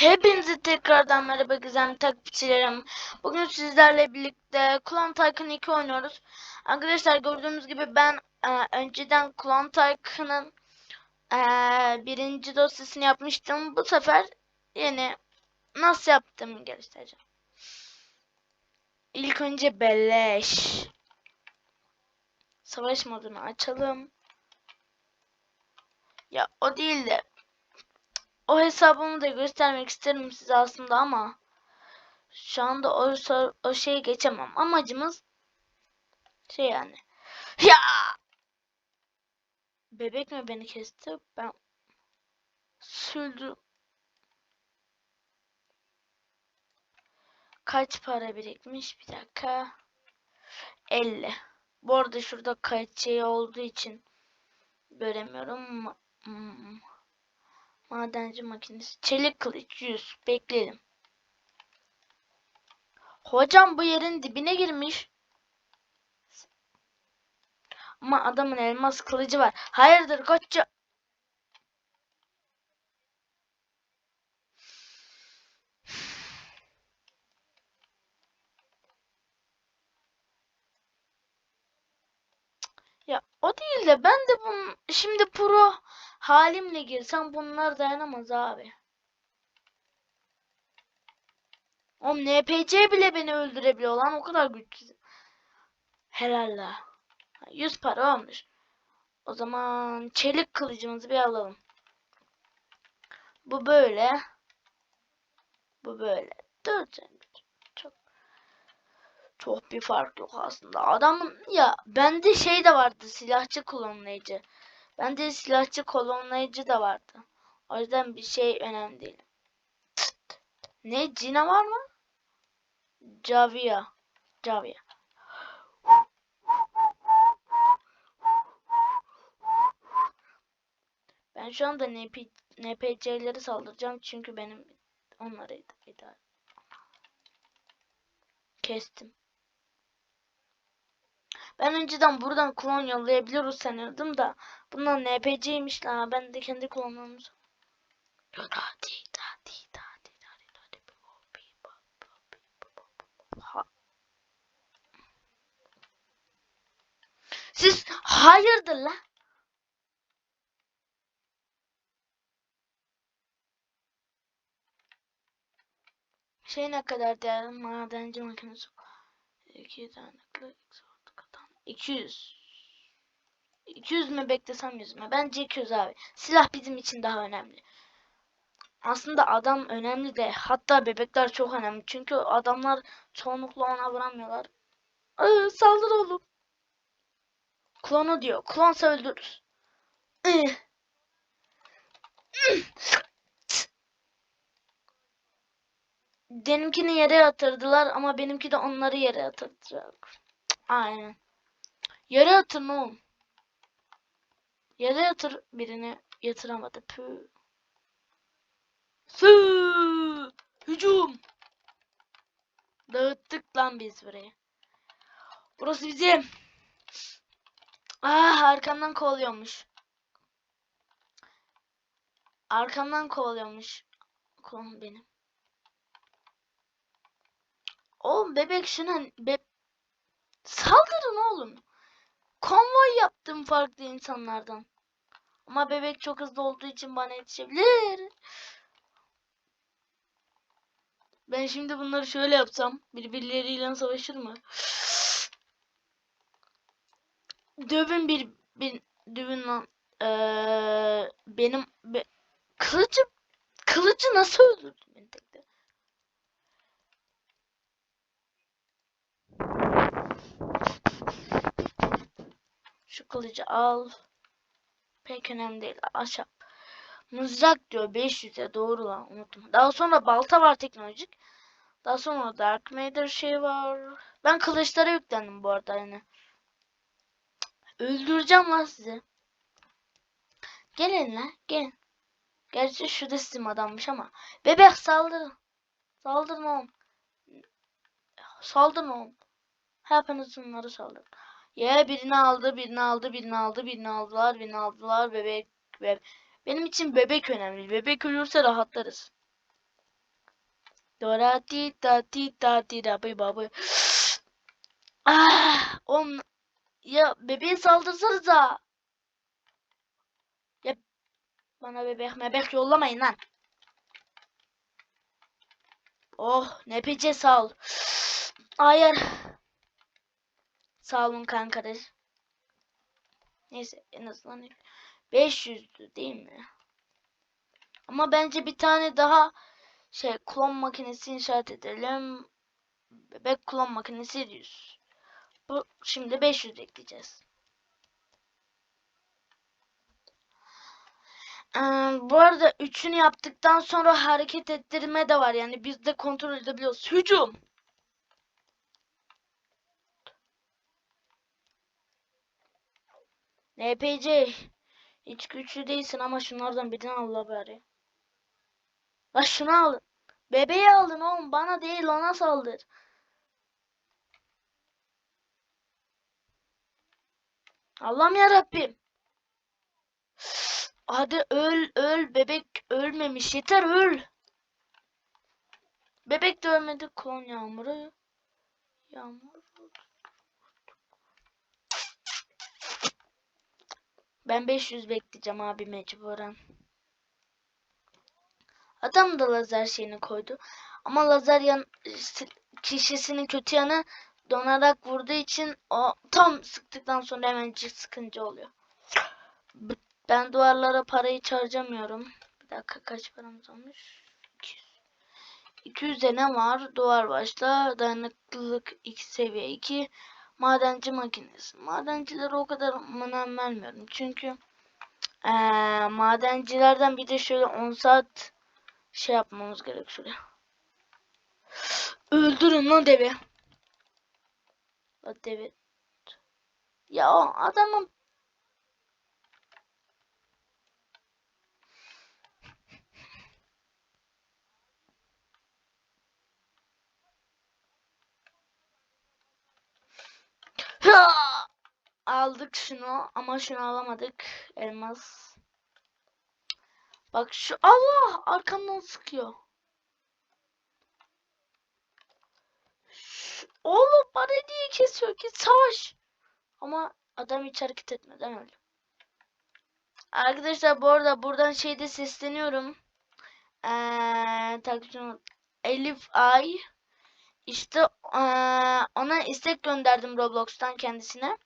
Hepinize tekrardan merhaba güzel takipçilerim. Bugün sizlerle birlikte Clone Tycoon 2 oynuyoruz. Arkadaşlar gördüğünüz gibi ben e, önceden Clone Tycoon'ın e, birinci dosyasını yapmıştım. Bu sefer yeni nasıl yaptığımı göstereceğim. İlk önce beleş. Savaş modunu açalım. Ya o değil de o hesabımı da göstermek isterim size aslında ama şu anda o, o şeyi geçemem. Amacımız şey yani. Ya! Bebek mi beni kesti? Ben sürdüm. Kaç para birikmiş? Bir dakika. 50. Bu arada şurada kayıt şeyi olduğu için göremiyorum. Hmm. Madenci makinesi. Çelik kılıç 100. Bekleyelim. Hocam bu yerin dibine girmiş. Ama adamın elmas kılıcı var. Hayırdır koçum? Ya o değil de ben de bunun şimdi pro halimle girsem bunlar dayanamaz abi. O NPC bile beni öldürebiliyor lan o kadar güçsüz. Helal la. 100 para olmuş. O zaman çelik kılıcımızı bir alalım. Bu böyle. Bu böyle. Dur sen. Çok bir fark yok aslında. Adamın ya bende şey de vardı silahçı klonlayıcı. Bende silahçı klonlayıcı da vardı. O yüzden bir şey önemli değil. Ne Cina var mı? Javia. Javia. Ben şu anda NP, NPC'leri saldıracağım çünkü benim onları id- idare. Kestim. Ben önceden buradan klon yollayabiliyoruz sanıyordum da bunlar NPC'ymiş la ben de kendi klonlarımı Ha. Siz hayırdır la? Şey ne kadar değerli madenci makinesi? 2 tane kılıç, 200. 200 mü beklesem 100 mü? Bence 200 abi. Silah bizim için daha önemli. Aslında adam önemli de hatta bebekler çok önemli. Çünkü adamlar çoğunlukla ona vuramıyorlar. Iı, saldır oğlum. Klonu diyor. Klonsa öldürürüz. Benimkini yere yatırdılar ama benimki de onları yere yatıracak. Aynen. Yere yatır ne oğlum? Yere yatır birini yatıramadı. Pü. Sü! Hücum! Dağıttık lan biz burayı. Burası bizim. Ah arkamdan kovalıyormuş. Arkamdan kovalıyormuş. Kolum benim. Oğlum bebek şuna be saldırın oğlum. Konvoy yaptım farklı insanlardan. Ama bebek çok hızlı olduğu için bana yetişebilir. Ben şimdi bunları şöyle yapsam birbirleriyle savaşır mı? Dövün bir, bir dövün lan. Ee, benim be, kılıcım kılıcı nasıl öldürdün beni tekte? Şu kılıcı al. Pek önemli değil. Aşağı. Mızrak diyor 500'e doğru lan unuttum. Daha sonra balta var teknolojik. Daha sonra Dark Matter şey var. Ben kılıçlara yüklendim bu arada yani. Öldüreceğim lan sizi. Gelin lan gelin. Gerçi şu da sizin adammış ama. Bebek saldırın. Saldırın oğlum. Saldırın oğlum. Hepiniz bunları saldırın. Ya birini aldı, birini aldı, birini aldı, birini aldılar, birini aldılar. Bebek, bebek. Benim için bebek önemli. Bebek ölürse rahatlarız. Dora ti ta ti ta ti da bi. Ah, on ya bebeğe saldırsanıza. Ya bana bebek mebek yollamayın lan. Oh NPC sağ ol. Hayır. Sağ olun kankalar. Neyse en azından 500'dü değil mi? Ama bence bir tane daha şey klon makinesi inşaat edelim. Bebek klon makinesi 100. Bu şimdi 500 ekleyeceğiz. Ee, bu arada üçünü yaptıktan sonra hareket ettirme de var. Yani biz de kontrol edebiliyoruz. Hücum. NPC. Hiç güçlü değilsin ama şunlardan birini al bari. La şunu al. Bebeği aldın oğlum. Bana değil ona saldır. Allah'ım ya Rabbim. Hadi öl öl bebek ölmemiş yeter öl. Bebek de ölmedi klon yağmuru. Yağmur. Ben 500 bekleyeceğim abi mecburen. Adam da lazer şeyini koydu. Ama lazer yan kişisinin kötü yanı donarak vurduğu için o tam sıktıktan sonra hemencik sıkıntı oluyor. Ben duvarlara parayı harcamıyorum. Bir dakika kaç paramız olmuş? 200. 200'de ne var? Duvar başla. Dayanıklılık 2 seviye 2. Madenci makinesi. Madencilere o kadar önem vermiyorum. Çünkü eee, madencilerden bir de şöyle 10 saat şey yapmamız gerek şöyle. Öldürün lan devi. La devi. Ya o adamın Aldık şunu ama şunu alamadık. Elmas. Bak şu Allah arkamdan sıkıyor. Şu, oğlum bana niye kesiyor ki savaş. Ama adam hiç hareket etmeden öldü. Arkadaşlar bu arada buradan şeyde sesleniyorum. Eee takipçim Elif Ay işte eee, ona istek gönderdim Roblox'tan kendisine.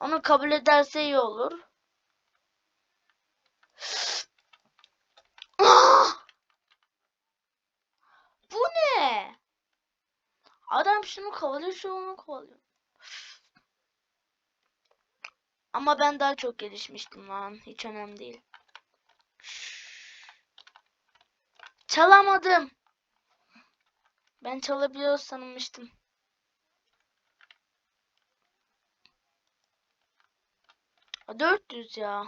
Onu kabul ederse iyi olur. Ah! Bu ne? Adam şunu kovalıyor, şu onu kovalıyor. Ama ben daha çok gelişmiştim lan. Hiç önemli değil. Çalamadım. Ben çalabiliyor sanmıştım. 400 ya.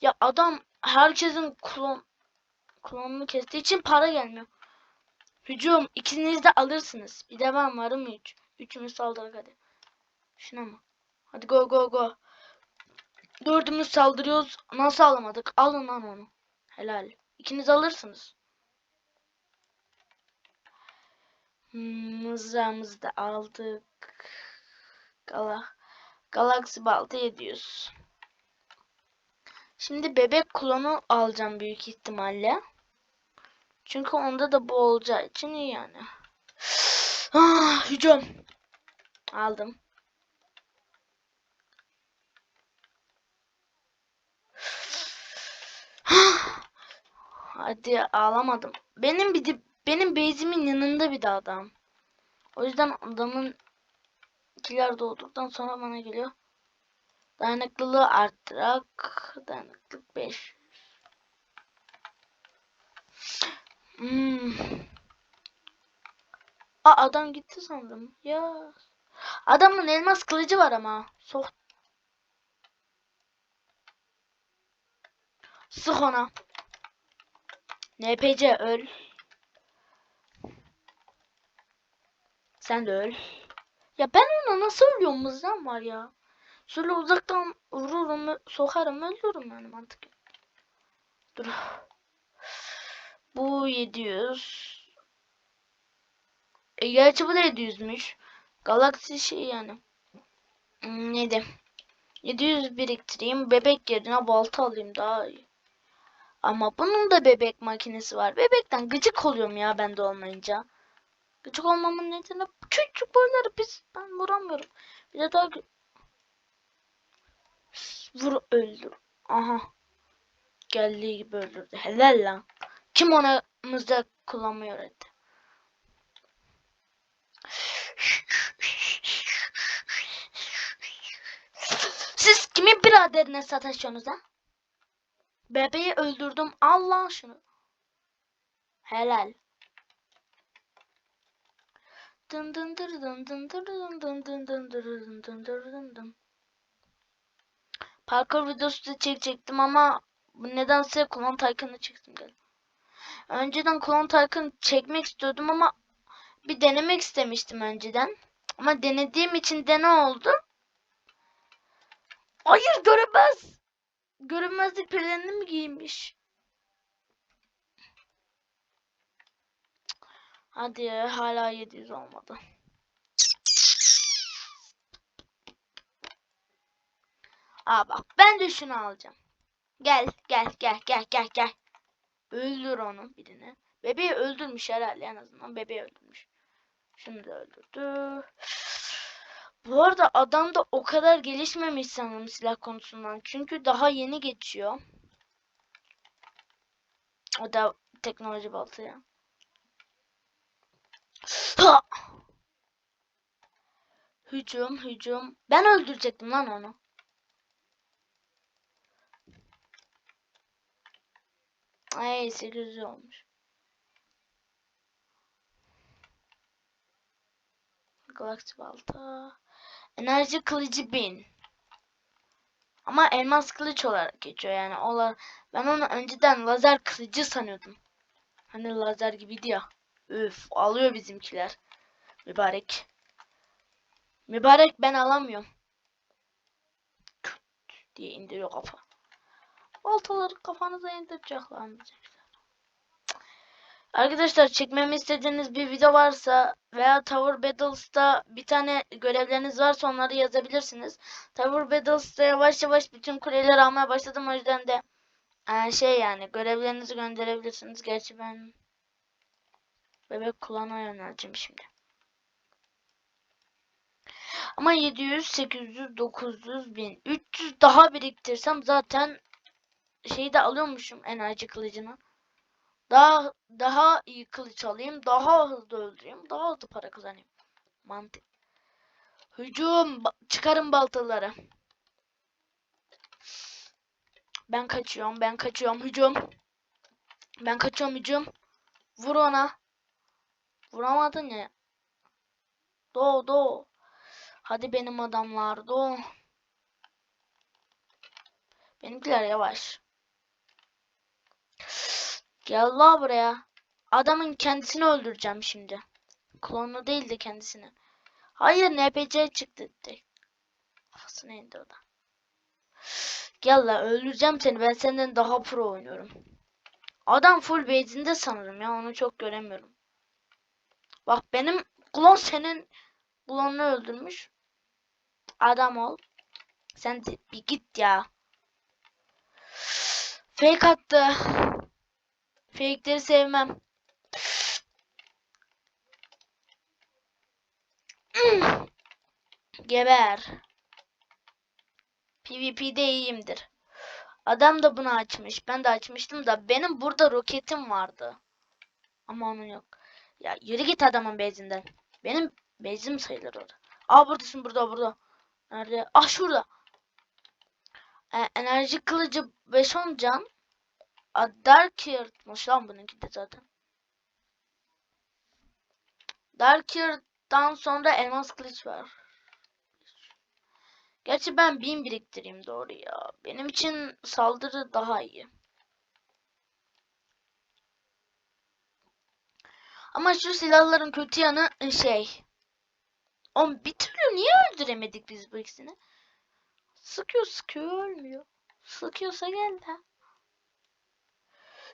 Ya adam herkesin klon klonunu kestiği için para gelmiyor. Hücum ikiniz de alırsınız. Bir de ben varım üç. Üçümüz saldırdık hadi. Şuna mı? Hadi go go go. Dördümüz saldırıyoruz. Nasıl alamadık? Alın lan onu. Helal. İkiniz alırsınız. Hmm, Mızrağımızı da aldık. Gala. Galaxy balta ediyoruz. Şimdi bebek klonu alacağım büyük ihtimalle. Çünkü onda da bu olacağı için iyi yani. Ah, hücum. Aldım. Hadi ağlamadım. Benim bir de benim base'imin yanında bir de adam. O yüzden adamın kiler doğduktan sonra bana geliyor. Dayanıklılığı arttırak. Dayanıklılık 5. Hmm. Aa adam gitti sandım. Ya. Adamın elmas kılıcı var ama. Sok. Sık ona. NPC öl. Sen de öl. Ya ben ona nasıl ölüyorum mızram var ya. Şöyle uzaktan vururum, sokarım, öldürürüm yani mantık. Dur. Bu 700. E, gerçi bu da 700'müş. Galaxy şey yani. Hmm, neydi? 700 biriktireyim. Bebek yerine balta alayım daha iyi. Ama bunun da bebek makinesi var. Bebekten gıcık oluyorum ya bende olmayınca. Gıcık olmamın nedeni küçük boyları biz ben vuramıyorum. Bir de daha vur öldür. Aha. Geldiği gibi öldürdü. Helal lan. Kim ona mızrak kullanmayı öğretti? Siz kimin biraderine sataşıyorsunuz ha? Bebeği öldürdüm. Allah şunu. Helal. Dın dın dın dın dın dın dın dın dın dın dır dın dın. Parkur videosu da çekecektim ama nedense Klon Tycoon'ı çektim geldim. Önceden Klon Tycoon çekmek istiyordum ama bir denemek istemiştim önceden. Ama denediğim için de ne oldu? Hayır görünmez. Görünmezlik pelerini mi giymiş? Hadi hala 700 olmadı. Aa bak ben de şunu alacağım. Gel gel gel gel gel gel. Öldür onu birini. Bebeği öldürmüş herhalde en azından bebeği öldürmüş. Şunu da öldürdü. Bu arada adam da o kadar gelişmemiş sanırım silah konusundan. Çünkü daha yeni geçiyor. O da teknoloji baltaya. Ha! Hücum, hücum. Ben öldürecektim lan onu. Ay 800 olmuş. Galaxy balta. Enerji kılıcı 1000. Ama elmas kılıç olarak geçiyor yani. Ola ben onu önceden lazer kılıcı sanıyordum. Hani lazer gibiydi ya. Üf alıyor bizimkiler. Mübarek. Mübarek ben alamıyorum. Küt diye indiriyor kafa. Baltaları kafanıza indirecekler bizimkiler? Arkadaşlar çekmemi istediğiniz bir video varsa veya Tower Battles'ta bir tane görevleriniz varsa onları yazabilirsiniz. Tower Battles'ta yavaş yavaş bütün kuleleri almaya başladım o yüzden de eee, şey yani görevlerinizi gönderebilirsiniz. Gerçi ben bebek kulağına yöneleceğim şimdi. Ama 700, 800, 900, 1000, 300 daha biriktirsem zaten şeyi de alıyormuşum enerji kılıcını. Daha daha iyi kılıç alayım, daha hızlı öldüreyim, daha hızlı para kazanayım. Mantık. Hücum, ba- çıkarın baltaları. Ben kaçıyorum, ben kaçıyorum. Hücum. Ben kaçıyorum hücum. Vur ona. Vuramadın ya. Do do. Hadi benim adamlar do. Benimkiler yavaş. Gel la buraya. Adamın kendisini öldüreceğim şimdi. Klonu değil de kendisini. Hayır NPC çıktı direkt. Kafasına indi o da. Gel la öldüreceğim seni. Ben senden daha pro oynuyorum. Adam full base'inde sanırım ya. Onu çok göremiyorum. Bak benim klon senin klonunu öldürmüş. Adam ol. Sen de bir git ya. Fake attı. Fake'leri sevmem. Geber. PvP'de iyiyimdir. Adam da bunu açmış. Ben de açmıştım da benim burada roketim vardı. Ama onun yok. Ya yürü git adamın base'inden. Benim base'im sayılır orada. Aa buradasın burada burada. Nerede? Ah şurada. Ee, enerji kılıcı 5-10 can. A, Dark Yırtmış lan bununki de zaten. Dark Yırt'tan sonra elmas kılıç var. Gerçi ben bin biriktireyim doğru ya. Benim için saldırı daha iyi. Ama şu silahların kötü yanı şey. On bir türlü niye öldüremedik biz bu ikisini? Sıkıyor sıkıyor ölmüyor. Sıkıyorsa gel de.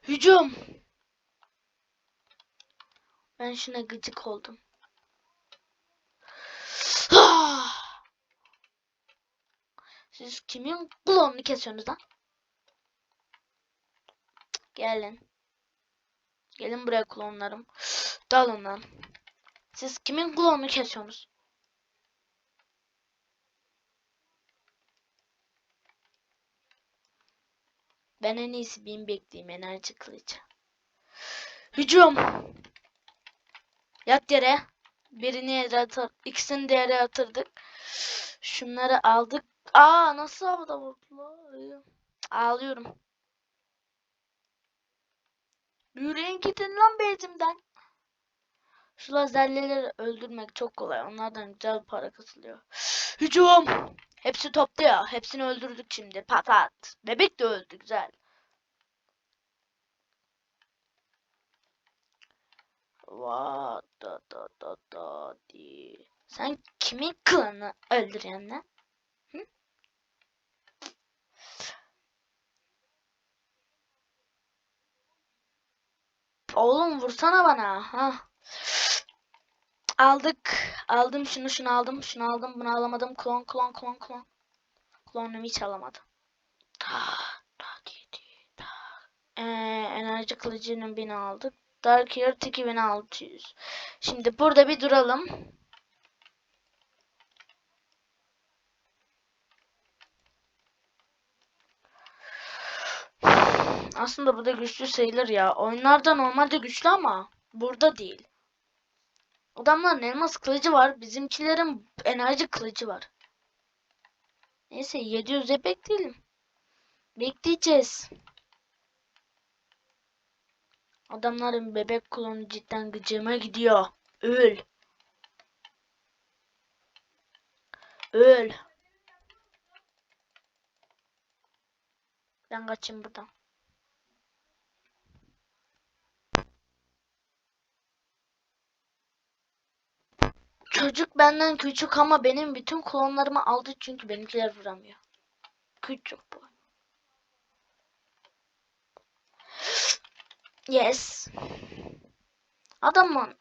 Hücum. Ben şuna gıcık oldum. Ah! Siz kimin klonunu kesiyorsunuz lan? Gelin. Gelin buraya klonlarım. Dalın lan. Siz kimin klonunu kesiyorsunuz? Ben en iyisi bin bekleyeyim enerji kılıcı. Hücum. Yat yere. Birini yere atır. İkisini de yere yatırdık. Şunları aldık. Aa nasıl havada vurdular? Ağlıyorum. Yürüyün gidin lan bezimden. Şu lazerleri öldürmek çok kolay. Onlardan güzel para kasılıyor. Hücum. Hepsi topta ya. Hepsini öldürdük şimdi. Patat. Bebek de öldü güzel. Va da da da da di. Sen kimin klanını öldürüyorsun lan? Oğlum vursana bana. Ha. Aldık. Aldım şunu şunu aldım. Şunu aldım. Bunu alamadım. Klon klon klon klon. Klonumu hiç alamadım. Ta, ta, di, di, ta. Ee, enerji kılıcının bini aldık. Dark Earth 2600. Şimdi burada bir duralım. Aslında bu da güçlü sayılır ya. Oyunlarda normalde güçlü ama burada değil. Adamların elmas kılıcı var. Bizimkilerin enerji kılıcı var. Neyse 700'e bekleyelim. Bekleyeceğiz. Adamların bebek klonu cidden gıcığıma gidiyor. Öl. Öl. Ben kaçayım buradan. Çocuk benden küçük ama benim bütün klonlarımı aldı çünkü benimkiler vuramıyor. Küçük bu. Yes. Adamın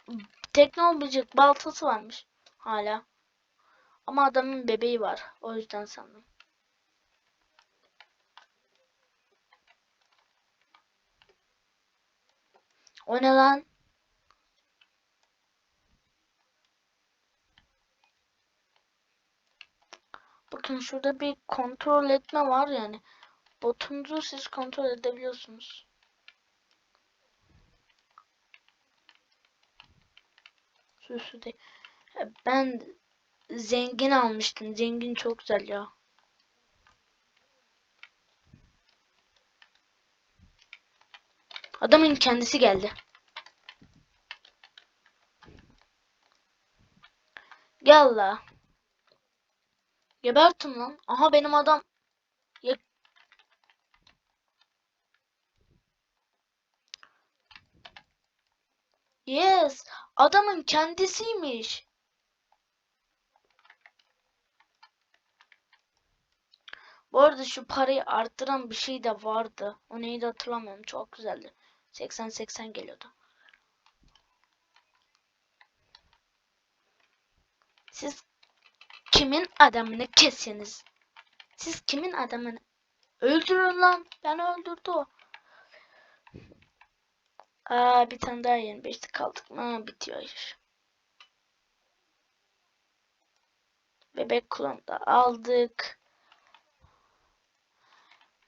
teknolojik baltası varmış hala. Ama adamın bebeği var. O yüzden sandım. O ne lan? Bakın şurada bir kontrol etme var yani. Botunuzu siz kontrol edebiliyorsunuz. Süsü de. Ben zengin almıştım. Zengin çok güzel ya. Adamın kendisi geldi. Gel. Gebertin lan. Aha benim adam. Ya... Yes. Adamın kendisiymiş. Bu arada şu parayı arttıran bir şey de vardı. O neydi hatırlamıyorum. Çok güzeldi. 80-80 geliyordu. Siz kimin adamını kesiyorsunuz? Siz kimin adamını öldürün lan. Ben öldürdü o. Aa bir tane daha yeni beşlik kaldık mı bitiyor. Bebek klonu da aldık.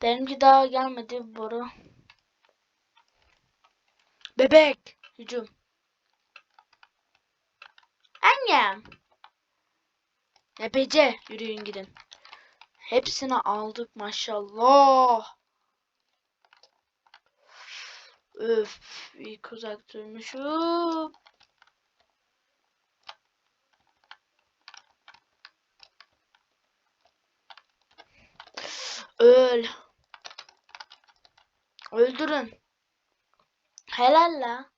Benimki daha gelmedi boru. Bebek hücum. Annem. Epece yürüyün gidin. Hepsini aldık maşallah. Öf, ilk uzak durmuşum. Öl. Öldürün. Helal la.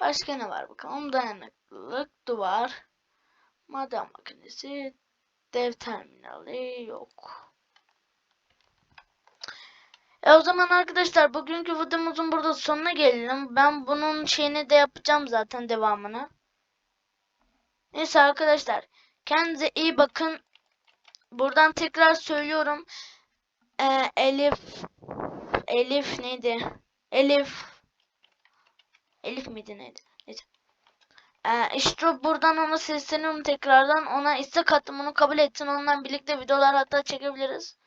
Başka ne var bakalım? Dayanıklılık, duvar. Maden makinesi, dev terminali yok. E o zaman arkadaşlar bugünkü videomuzun burada sonuna gelelim. Ben bunun şeyini de yapacağım zaten devamını. Neyse arkadaşlar kendinize iyi bakın. Buradan tekrar söylüyorum. Ee, Elif Elif neydi? Elif Elif miydi neydi? Neyse. Ee, işte buradan ona sesleniyorum tekrardan. Ona istek attım onu kabul etsin. Ondan birlikte videolar hatta çekebiliriz.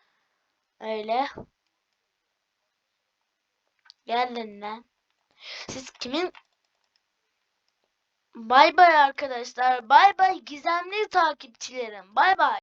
Öyle. Gelin lan. Siz kimin? Bay bay arkadaşlar. Bay bay gizemli takipçilerim. Bay bay.